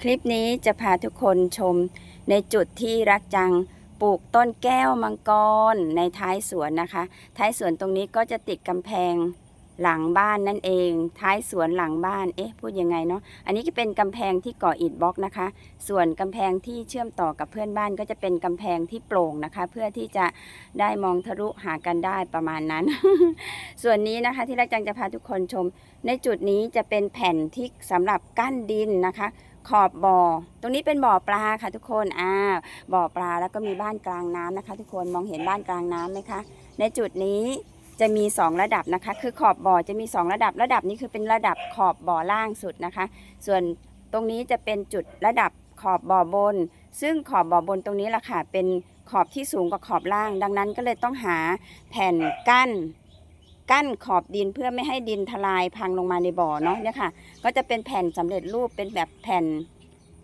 คลิปนี้จะพาทุกคนชมในจุดที่รักจังปลูกต้นแก้วมังกรในท้ายสวนนะคะ ท้ายสวนตรงนี้ก็จะติดกำแพงหลังบ้านนั่นเอง ท้ายสวนหลังบ้านเอ๊ะพูดยังไงเนาะอันนี้ก็เป็นกำแพงที่ก่ออิฐบล็อกนะคะ ส่วนกำแพงที่เชื่อมต่อกับเพื่อนบ้านก็จะเป็นกำแพงที่โปร่งนะคะ เพื่อที่จะได้มองทะลุหากันได้ประมาณนั้น ส่วนนี้นะคะที่รักจังจะพาทุกคนชม ในจุดนี้จะเป็นแผ่นที่สำหรับกั้นดินนะคะ ขอบบ่อ ตรงนี้เป็นบ่อปลาค่ะทุกคนอ่าบ่อปลาแล้วก็มีบ้านกลางน้ำนะคะ ทุกคนมองเห็นบ้านกลางน้ำไหมคะ ในจุดนี้จะมี 2 ระดับนะคะ คือขอบบ่อจะมี 2 ระดับ ระดับนี้คือเป็นระดับขอบบ่อล่างสุดนะคะ ส่วนตรงนี้จะเป็นจุดระดับขอบบ่อบน ซึ่งขอบบ่อบนตรงนี้แหละค่ะ เป็นขอบที่สูงกว่าขอบล่าง ดังนั้นก็เลยต้องหาแผ่นกั้น กั้นขอบดินเพื่อไม่ให้ดินทลายพังลงมาในบ่อเนาะเนี่ยค่ะ ก็จะเป็นแผ่นสำเร็จรูปเป็นแบบแผ่น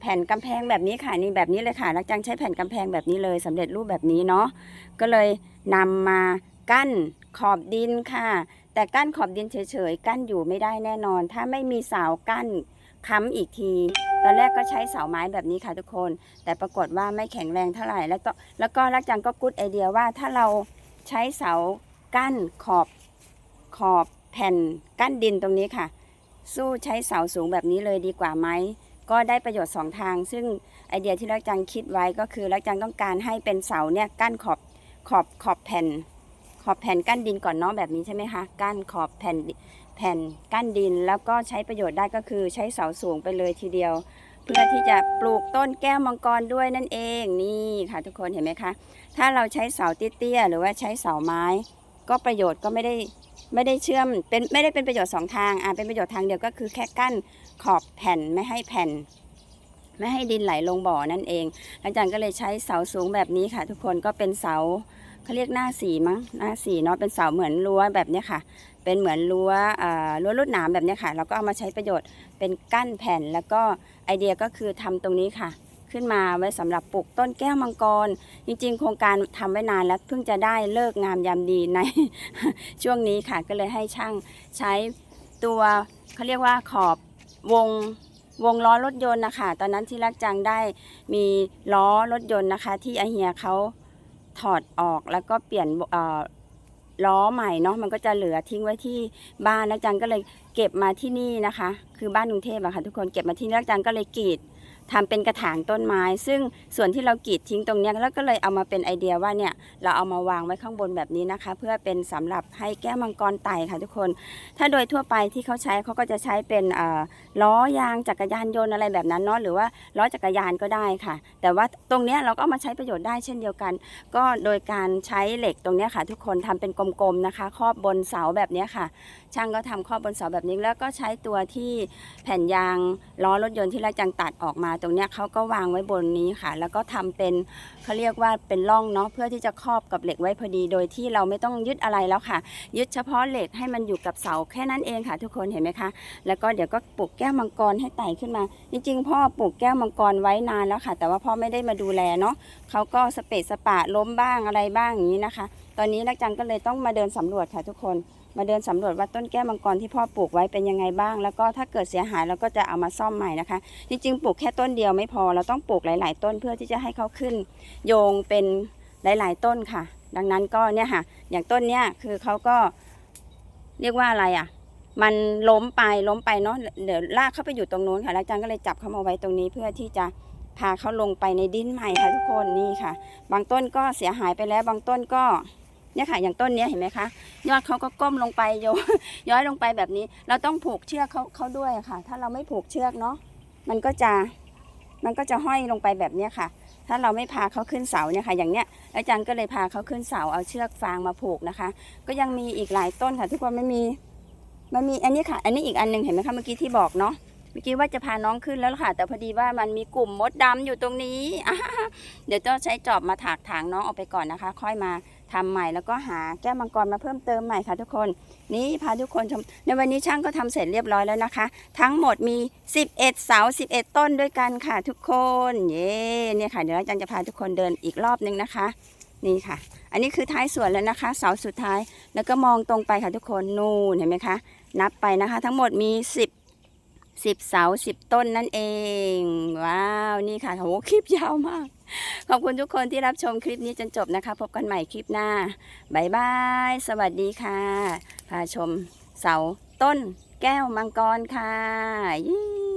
แผ่นกำแพงแบบนี้ค่ะนี่แบบนี้เลยค่ะลักจังใช้แผ่นกำแพงแบบนี้เลยสำเร็จรูปแบบนี้เนาะก็เลยนำมากั้นขอบดินค่ะ แต่กั้นขอบดินเฉยๆกั้นอยู่ไม่ได้แน่นอน ถ้าไม่มีเสากั้นค้ำอีกที ตอนแรกก็ใช้เสาไม้แบบนี้ค่ะทุกคน แต่ปรากฏว่าไม่แข็งแรงเท่าไหร่ แล้วก็แล้วก็ลักจังก็กุดไอเดียว่าถ้าเราใช้เสากั้นขอบ ขอบแผ่นกั้นดินตรงนี้ค่ะ สู้ใช้เสาสูงแบบนี้เลยดีกว่าไหมก็ได้ประโยชน์ 2 ทาง ซึ่งไอเดียที่รักจังคิดไว้ก็คือรักจังต้องการให้เป็นเสาเนี่ยกั้นขอบขอบขอบแผ่น ขอบแผ่นกั้นดินก่อนเนาะแบบนี้ใช่ไหมคะกั้นขอบแผ่นแผ่นกั้นดินแล้วก็ใช้ประโยชน์ได้ก็คือใช้เสาสูงไปเลยทีเดียว เพื่อที่จะปลูกต้นแก้วมังกรด้วยนั่นเองนี่ค่ะทุกคนเห็นไหมคะถ้าเราใช้เสาเตี้ยๆหรือว่าใช้เสาไม้ ก็ประโยชน์ก็ไม่ได้ไม่ได้เชื่อมเป็นไม่ได้เป็นประโยชน์สองทางอ่าเป็นประโยชน์ทางเดียวก็คือแค่กั้นขอบแผ่นไม่ให้แผ่น ไม่ให้ดินไหลลงบ่อนั่นเองหลังจากก็เลยใช้เสาสูงแบบนี้ค่ะ ทุกคนก็เป็นเสาเขาเรียกหน้าสีมั้งหน้าสีเนาะเป็นเสาเหมือนรั้วแบบนี้ค่ะ เป็นเหมือนรั้วอ่ารั้วลวดหนามแบบนี้ค่ะเราก็เอามาใช้ประโยชน์เป็นกั้นแผ่นแล้วก็ไอเดียก็คือทำตรงนี้ค่ะ ขึ้นมาไว้สำหรับปลูกต้นแก้วมังกร จริงๆ โครงการทำไว้นานแล้วเพิ่งจะได้เลิกงามยามดีในช่วงนี้ค่ะก็เลยให้ช่างใช้ตัวเขาเรียกว่าขอบวงวงล้อรถยนต์นะคะ ตอนนั้นที่รักจังได้มีล้อรถยนต์นะคะ ที่อาเฮียเขาถอดออกแล้วก็เปลี่ยนล้อใหม่เนาะมันก็จะเหลือทิ้งไว้ที่บ้านรักจังก็เลยเก็บมาที่นี่นะคะ คือบ้านกรุงเทพอะค่ะทุกคนเก็บมาที่นี่รักจังก็เลยกรีด ทำเป็นกระถางต้นไม้ ซึ่งส่วนที่เรากรีดทิ้งตรงนี้แล้วก็เลยเอามาเป็นไอเดียว่าเนี่ยเราเอามาวางไว้ข้างบนแบบนี้นะคะ เพื่อเป็นสำหรับให้แก้วมังกรไต่ค่ะทุกคน ถ้าโดยทั่วไปที่เขาใช้เขาก็จะใช้เป็นล้อยางจักรยานยนต์อะไรแบบนั้นเนาะหรือว่าล้อจักรยานก็ได้ค่ะ แต่ว่าตรงเนี้ยเราก็ามาใช้ประโยชน์ได้เช่นเดียวกัน ก็โดยการใช้เหล็กตรงเนี้ยค่ะ ทุกคนทำเป็นกลมๆนะคะครอบบนเสาแบบนี้ค่ะ ช่างก็ทำครอบบนเสาแบบนี้แล้วก็ใช้ตัวที่แผ่นยางล้อรถยนต์ที่เราจังตัดออกมาตรงเนี้ยเขาก็วางไว้บนนี้ค่ะ แล้วก็ทำเป็นเขาเรียกว่าเป็นร่องเนาะเพื่อที่จะครอบกับเหล็กไว้พอดี โดยที่เราไม่ต้องยึดอะไรแล้วค่ะ ยึดเฉพาะเหล็กให้มันอยู่กับเสาแค่นั้นเองค่ะ ทุกคนเห็นไหมคะ แล้วก็เดี๋ยวก็ปลูกแก้วมังกรให้ไต่ขึ้นมา จริงๆ พ่อปลูกแก้วมังกรไว้นานแล้วค่ะ แต่ว่าพ่อไม่ได้มาดูแลเนาะเขาก็สเปะสปะล้มบ้างอะไรบ้างอย่างนี้นะคะ ตอนนี้นักจังก็เลยต้องมาเดินสำรวจค่ะทุกคน มาเดินสำรวจว่าต้นแก้วมังกรที่พ่อปลูกไว้เป็นยังไงบ้าง แล้วก็ถ้าเกิดเสียหายเราก็จะเอามาซ่อมใหม่นะคะ จริงๆปลูกแค่ต้นเดียวไม่พอ เราต้องปลูกหลาย ๆ ต้นเพื่อที่จะให้เขาขึ้น โยงเป็นหลาย ๆ ต้นค่ะ ดังนั้นก็เนี่ยค่ะ อย่างต้นเนี้ยคือเขาก็เรียกว่าอะไรอะมันล้มไปล้มไปเนาะเดี๋ยวลากเข้าไปอยู่ตรงนู้นค่ะแล้วจารย์ก็เลยจับเขามาไว้ตรงนี้เพื่อที่จะพาเขาลงไปในดินใหม่ค่ะทุกคนนี่ค่ะ บางต้นก็เสียหายไปแล้วบางต้นก็ เนี่ยค่ะ อย่างต้นเนี้ยเห็นไหมคะ ยอดเขาก็ก้มลงไปโยย้อยลงไปแบบนี้ เราต้องผูกเชือกเขาเขาด้วยค่ะ ถ้าเราไม่ผูกเชือกเนาะมันก็จะมันก็จะห้อยลงไปแบบเนี้ยค่ะ ถ้าเราไม่พาเขาขึ้นเสาเนี่ยค่ะ อย่างเนี้ย อาจารย์ก็เลยพาเขาขึ้นเสาเอาเชือกฟางมาผูกนะคะ ก็ยังมีอีกหลายต้นค่ะทุกคนไม่มีมันมีอันนี้ค่ะ อันนี้อีกอันหนึ่งเห็นไหมคะเมื่อกี้ที่บอกเนาะ เมื่อกี้ว่าจะพาน้องขึ้นแล้วค่ะ แต่พอดีว่ามันมีกลุ่มมดดำอยู่ตรงนี้เดี๋ยวจะใช้จอบมาถากถางน้องออกไปก่อนนะคะ ค่อยมาทำใหม่แล้วก็หาแก้วมังกรมาเพิ่มเติมใหม่ค่ะทุกคน นี่พาทุกคนชมในวันนี้ช่างก็ทำเสร็จเรียบร้อยแล้วนะคะ ทั้งหมดมี 11 เสา 11 ต้นด้วยกันค่ะทุกคน เย้เนี่ยค่ะเดี๋ยวอาจารย์จะพาทุกคนเดินอีกรอบนึงนะคะ นี่ค่ะ อันนี้คือท้ายสวนแล้วนะคะ เสาสุดท้ายแล้วก็มองตรงไปค่ะทุกคนนู่นเห็นไหมคะ นับไปนะคะ ทั้งหมดมี 10 สิบเสาสิบต้นนั่นเอง ว้าว นี่ค่ะโหคลิปยาวมาก ขอบคุณทุกคนที่รับชมคลิปนี้จนจบนะคะ พบกันใหม่คลิปหน้าบายบาย สวัสดีค่ะ พาชมเสาต้นแก้วมังกรค่ะยี่